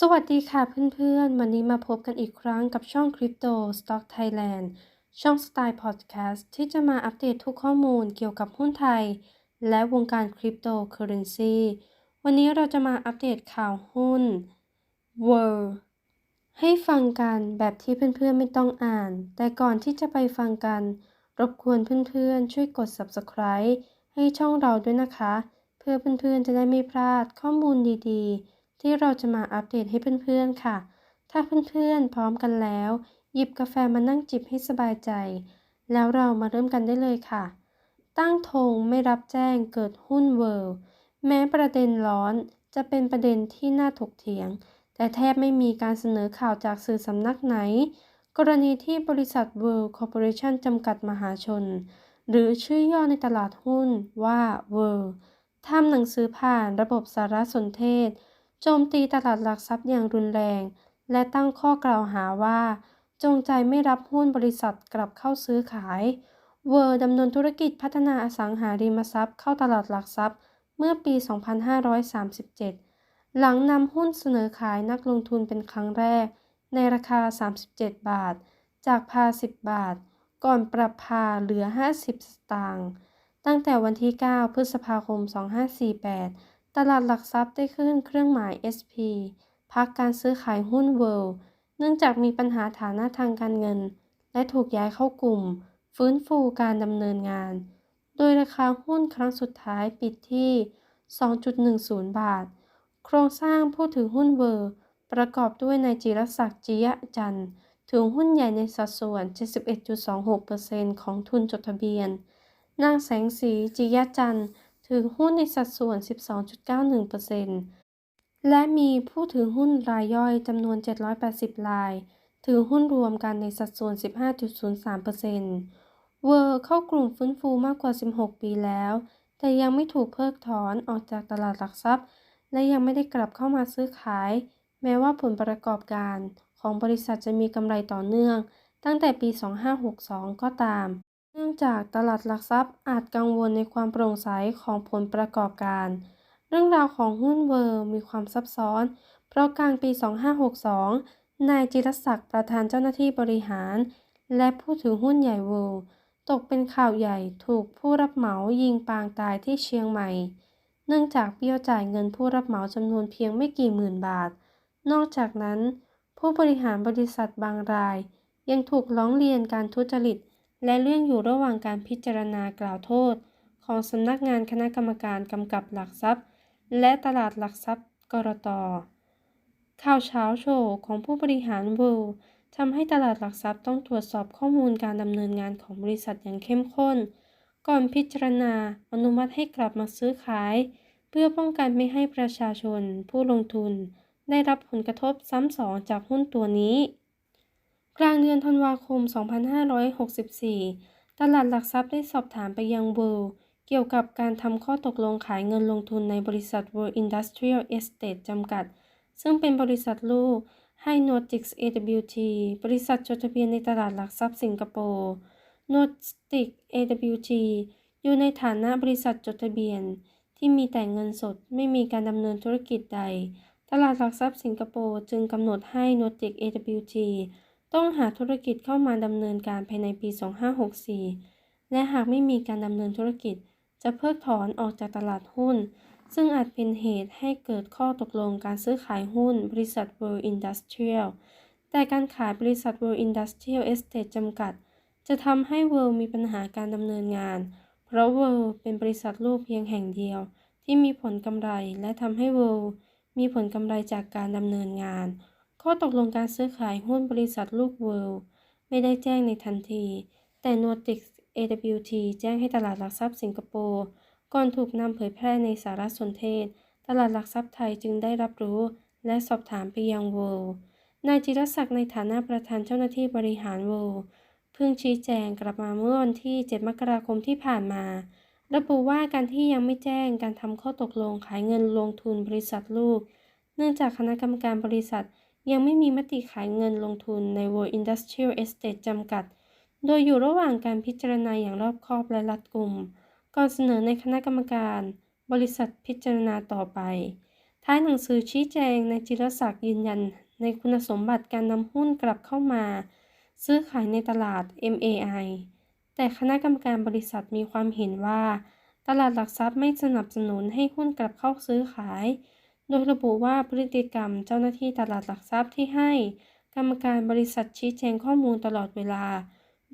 สวัสดีค่ะเพื่อนๆ วันนี้มาพบกันอีกครั้งกับช่อง Crypto Stock Thailand ช่องสไตล์พอดแคสต์ที่จะมาอัปเดตทุกข้อมูลเกี่ยวกับหุ้นไทย และวงการคริปโตเคอเรนซีวันนี้เราจะมาอัปเดตข่าวหุ้น World ให้ฟังกันแบบที่เพื่อนๆไม่ต้องอ่าน แต่ก่อนที่จะไปฟังกัน รบกวนเพื่อนๆ ช่วยกด Subscribe ให้ช่องเราด้วยนะคะ เพื่อเพื่อนๆจะได้ไม่พลาดข้อมูลดีๆ ที่เราจะมาอัปเดตให้เพื่อนๆค่ะ ถ้าเพื่อนๆพร้อมกันแล้ว หยิบกาแฟมานั่งจิบให้สบายใจ แล้วเรามาเริ่มกันได้เลยค่ะ ตั้งธงไม่รับแจ้งเกิดหุ้นเวิลด์แม้ประเด็นร้อนจะเป็นประเด็นที่น่าถกเถียง แต่แทบไม่มีการเสนอข่าวจากสื่อสำนักไหน กรณีที่บริษัท World Corporation จำกัดมหาชน หรือชื่อย่อในตลาดหุ้นว่า World ทำหนังสือผ่านระบบสารสนเทศ โจมตีตลาดหลักทรัพย์อย่างรุนแรง และตั้งข้อกล่าวหาว่า จงใจไม่รับหุ้นบริษัทกลับเข้าซื้อขาย เวอร์ดำเนินธุรกิจพัฒนาอสังหาริมทรัพย์เข้าตลาดหลักทรัพย์เมื่อปี 2537 หลังนำหุ้นเสนอขายนักลงทุนเป็นครั้งแรก ในราคา 37 บาท จากพา 10 บาท ก่อนปรับพาเหลือ 50 สตางค์ ตั้งแต่วันที่ 9 พฤษภาคม 2548 ตลาดหลักทรัพย์ได้ขึ้นเครื่องหมาย SP พักการซื้อขายหุ้นเวิลด์เนื่องจากมีปัญหาฐานะทางการเงิน และถูกย้ายเข้ากลุ่ม ฟื้นฟูการดำเนินงาน โดยราคาหุ้นครั้งสุดท้ายปิดที่ 2.10 บาท โครงสร้างผู้ถือหุ้นเวิร์ ประกอบด้วยนายจิรศักดิ์จิยะจันทร์ถือหุ้นใหญ่ในสัดส่วน 71.26%ของทุนจดทะเบียน นางแสงสีจิยะจันทร์ ถือหุ้นในสัดส่วน 12.91%และมีผู้ถือหุ้นรายย่อยจำนวน 780 ราย ถือหุ้นรวมกันในสัดส่วน 15.03%เวอร์เข้ากลุ่มฟื้นฟูมากกว่า 16 ปีแล้ว แต่ยังไม่ถูกเพิกถอนออกจากตลาดหลักทรัพย์ และยังไม่ได้กลับเข้ามาซื้อขาย แม้ว่าผลประกอบการของบริษัทจะมีกำไรต่อเนื่อง ตั้งแต่ปี 2562 ก็ตาม เนื่องจากตลาดหลักทรัพย์อาจกังวลในความโปร่งใสของผลประกอบการ เรื่องราวของหุ้นเวอร์มีความซับซ้อน เพราะกลางปี 2562 นายจิรศักดิ์ประธานเจ้าหน้าที่บริหาร และผู้ถือหุ้นใหญ่เวอร์ตกเป็นข่าวใหญ่ถูกผู้รับเหมายิงปางตายที่เชียงใหม่ เนื่องจากเบี้ยวจ่ายเงินผู้รับเหมาจำนวนเพียงไม่กี่หมื่นบาท นอกจากนั้น ผู้บริหารบริษัทบางราย ยังถูกร้องเรียนการทุจริต และเรื่องอยู่ระหว่างการพิจารณากล่าวโทษ ของสำนักงานคณะกรรมการกำกับหลักทรัพย์ และตลาดหลักทรัพย์กรตข่าวเช้าโชว์ของผู้บริหารเวิลด์ทำให้ตลาดหลักทรัพย์ต้องตรวจสอบข้อมูลการดำเนินงานของบริษัทอย่างเข้มข้น ก่อนพิจารณาอนุมัติให้กลับมาซื้อขาย เพื่อป้องกันไม่ให้ประชาชน ผู้ลงทุน ได้รับผลกระทบซ้ำสองจากหุ้นตัวนี้ กลางเดือนธันวาคม 2564 ตลาดหลักทรัพย์ได้สอบถามไปยังเวิลด์เกี่ยวกับการทำข้อตกลงขายเงินลงทุนในบริษัท World Industrial Estate จำกัด ซึ่งเป็นบริษัทลูกให้ Nordic AWT บริษัทจดทะเบียนในตลาดหลักทรัพย์สิงคโปร์ Nordic AWT อยู่ในฐานะบริษัทจดทะเบียน ที่มีแต่เงินสดไม่มีการดำเนินธุรกิจใด ตลาดหลักทรัพย์สิงคโปร์จึงกำหนดให้ Nordic AWT ต้องหาธุรกิจเข้ามาดำเนินการภายในปี 2564 และหากไม่มีการดำเนินธุรกิจ จะเพิกถอนออกจากตลาดหุ้น ซึ่งอาจเป็นเหตุให้เกิดข้อตกลงการซื้อขายหุ้น บริษัท World Industrial แต่การขายบริษัท World Industrial Estate จำกัด จะทำให้ World มีปัญหาการดำเนินงาน เพราะ World เป็นบริษัทลูกเพียงแห่งเดียว ที่มีผลกำไรและทำให้ World มีผลกำไรจากการดำเนินงาน ข้อตกลงการซื้อขายหุ้นบริษัทลูก World ไม่ได้แจ้งในทันที แต่ Nordic AWT แจ้งให้ตลาดหลักทรัพย์สิงคโปร์ ก่อนถูกนำเผยแพร่ในสารสนเทศ ตลาดหลักทรัพย์ไทยจึงได้รับรู้และสอบถามไปยังเวิลด์นายจิรศักดิ์ในฐานะประธานเจ้าหน้าที่บริหารเวิลด์เพิ่งชี้แจงกลับมาเมื่อวันที่ 7 มกราคมที่ผ่านมาระบุว่าการที่ยังไม่แจ้งการทำข้อตกลงขายเงินลงทุนบริษัทลูก เนื่องจากคณะกรรมการบริษัท ยังไม่มีมติขายเงินลงทุนใน World Industrial Estate จำกัด โดยอยู่ระหว่างการพิจารณาอย่างรอบคอบและรัดกุม ก่อนเสนอในคณะกรรมการ บริษัทพิจารณาต่อไป ท้ายหนังสือชี้แจงในจิรศักดิ์ยืนยัน ในคุณสมบัติการนำหุ้นกลับเข้ามา ซื้อขายในตลาด MAI แต่คณะกรรมการบริษัทมีความเห็นว่า ตลาดหลักทรัพย์ไม่สนับสนุนให้หุ้นกลับเข้าซื้อขาย โดยระบุว่าพฤติกรรมเจ้าหน้าที่ตลาดหลักทรัพย์ที่ให้ กรรมการบริษัทชี้แจงข้อมูลตลอดเวลา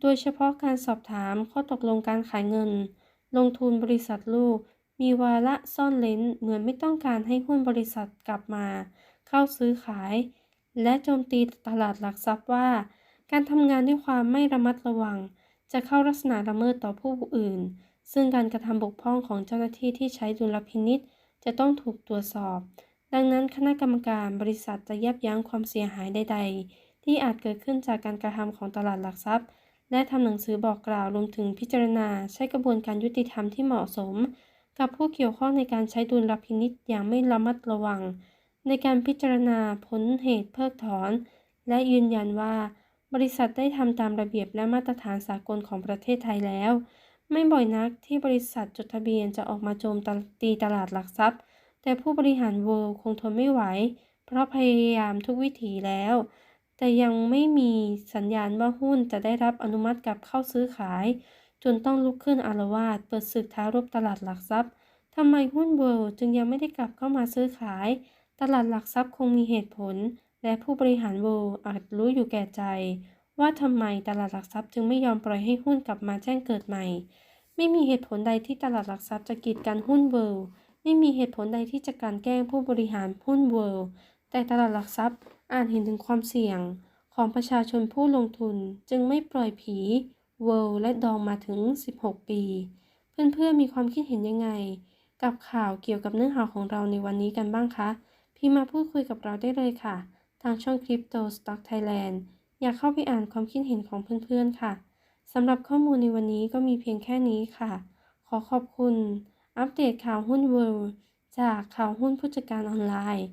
โดยเฉพาะการสอบถามข้อตกลงการขายเงิน ลงทุนบริษัทลูก มีวาระซ่อนเล้นเหมือนไม่ต้องการให้หุ้นบริษัทกลับมา เข้าซื้อขาย และโจมตีตลาดหลักทรัพย์ว่า การทำงานด้วยความไม่ระมัดระวัง จะเข้าลักษณะละเมิดต่อผู้อื่น ซึ่งการกระทำบกพร่องของเจ้าหน้าที่ที่ใช้ดุลพินิษ จะต้องถูกตรวจสอบ ดังนั้นคณะกรรมการบริษัทจะยับยั้งความเสียหายใด ๆ ที่อาจเกิดขึ้นจากการกระทำของตลาดหลักทรัพย์ และทำหนังสือบอกกล่าวรวมถึงพิจารณาใช้กระบวนการยุติธรรมที่เหมาะสม กับผู้เกี่ยวข้องในการใช้ดุลพินิษอย่างไม่ระมัดระวัง ในการพิจารณาผลเหตุเพิกถอน และยืนยันว่า บริษัทได้ทำตามระเบียบและมาตรฐานสากลของประเทศไทยแล้ว ไม่บ่อยนักที่บริษัทจดทะเบียนจะออกมาโจมตีตลาดหลักทรัพย์ แต่ผู้บริหารเวิลด์คงทนไม่ไหว เพราะพยายามทุกวิถีแล้ว แต่ยังไม่มีสัญญาณว่าหุ้นจะได้รับอนุมัติกลับเข้าซื้อขาย จนต้องลุกขึ้นอารวาสเปิดศึกท้ารบตลาดหลักทรัพย์ทำไมหุ้นเวิลด์จึงยังไม่ได้กลับเข้ามาซื้อขาย ตลาดหลักทรัพย์คงมีเหตุผล และผู้บริหารเวิลด์อาจรู้อยู่แก่ใจ ว่าทำไมตลาดหลักทรัพย์จึงไม่ยอมปล่อยให้หุ้นกลับมาแจ้งเกิดใหม่ ไม่มีเหตุผลใดที่ตลาดหลักทรัพย์จะกีดกันหุ้นเวิลด์ไม่มีเหตุผลใดที่จะการแกล้งผู้บริหารหุ้นเวิลด์แต่ตลาดหลักทรัพย์อาจเห็นถึงความเสี่ยงของประชาชนผู้ลงทุนจึงไม่ปล่อยผีเวิลด์และดองมาถึง 16 ปี เพื่อนๆมีความคิดเห็นยังไง กับข่าวเกี่ยวกับเนื้อหาของเราในวันนี้กันบ้างคะพิมพ์มาพูดคุยกับเราได้เลยค่ะ ทางช่อง Crypto Stock Thailand อยากเข้าไปอ่านความคิดเห็นของเพื่อนๆค่ะสำหรับข้อมูลในวันนี้ก็มีเพียงแค่นี้ค่ะ ขอขอบคุณ อัปเดตข่าวหุ้นเวิลด์จากข่าวหุ้นผู้จัดการออนไลน์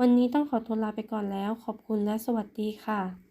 วันนี้ต้องขอตัวลาไปก่อนแล้ว ขอบคุณและสวัสดีค่ะ